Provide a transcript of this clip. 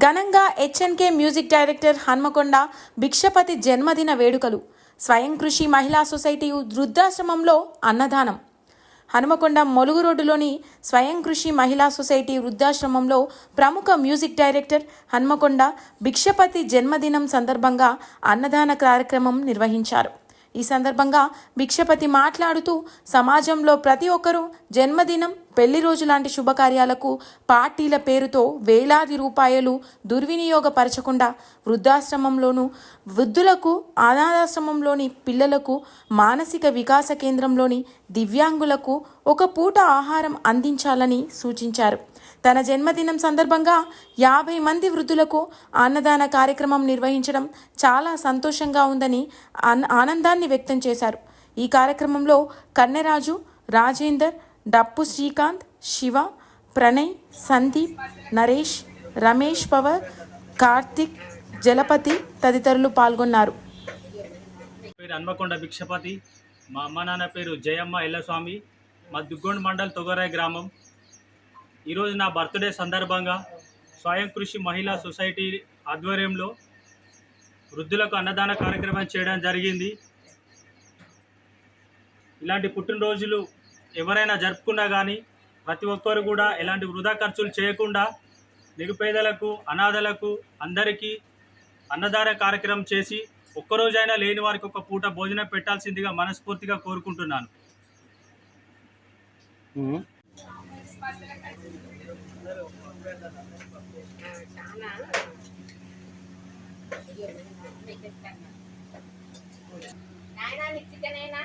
ఘనంగా HNK music director Hanamkonda Bhikshapathi జన్మదిన వేడుకలు. స్వయం కృషి మహిళా సొసైటీ వృద్ధాశ్రమంలో అన్నదానం. హనుమకొండ మొలుగు రోడ్డులోని స్వయం కృషి మహిళా సొసైటీ వృద్ధాశ్రమంలో ప్రముఖ మ్యూజిక్ డైరెక్టర్ హన్మకొండ భిక్షపతి జన్మదినం సందర్భంగా అన్నదాన కార్యక్రమం నిర్వహించారు. ఈ సందర్భంగా భిక్షపతి మాట్లాడుతూ సమాజంలో ప్రతి ఒక్కరూ జన్మదినం పెళ్ళి రోజు లాంటి శుభకార్యాలకు పార్టీల పేరుతో వేలాది రూపాయలు దుర్వినియోగపరచకుండా వృద్ధాశ్రమంలోను వృద్ధులకు అనాథాశ్రమంలోని పిల్లలకు మానసిక వికాస కేంద్రంలోని దివ్యాంగులకు ఒక పూట ఆహారం అందించాలని సూచించారు. తన జన్మదినం సందర్భంగా యాభై మంది వృద్ధులకు అన్నదాన కార్యక్రమం నిర్వహించడం చాలా సంతోషంగా ఉందని ఆన్- ఆనందాన్ని వ్యక్తం చేశారు. ఈ కార్యక్రమంలో కన్నెరాజు రాజేందర్ డప్పు శ్రీకాంత్ శివ ప్రణయ్ సందీప్ నరేష్ రమేష్ పవర్ కార్తిక్ జలపతి తదితరులు పాల్గొన్నారు. పేరు హన్మకొండ భిక్షపతి. మా అమ్మ నాన్న పేరు జయమ్మ ఎల్లస్వామి. మా దుగ్గొండ మండల్ తొగరాయ్ గ్రామం. ఈరోజు నా బర్త్డే సందర్భంగా స్వయం కృషి మహిళా సొసైటీ ఆధ్వర్యంలో వృద్ధులకు అన్నదాన కార్యక్రమం చేయడం జరిగింది. ఇలాంటి పుట్టినరోజులు ఎవరైనా జరుపుకున్నా కానీ ప్రతి ఒక్కరు కూడా ఎలాంటి వృధా ఖర్చులు చేయకుండా నిరుపేదలకు అనాథలకు అందరికీ అన్నదాన కార్యక్రమం చేసి ఒక్కరోజైనా లేని వారికి ఒక పూట భోజనం పెట్టాల్సిందిగా మనస్ఫూర్తిగా కోరుకుంటున్నాను. నాయనా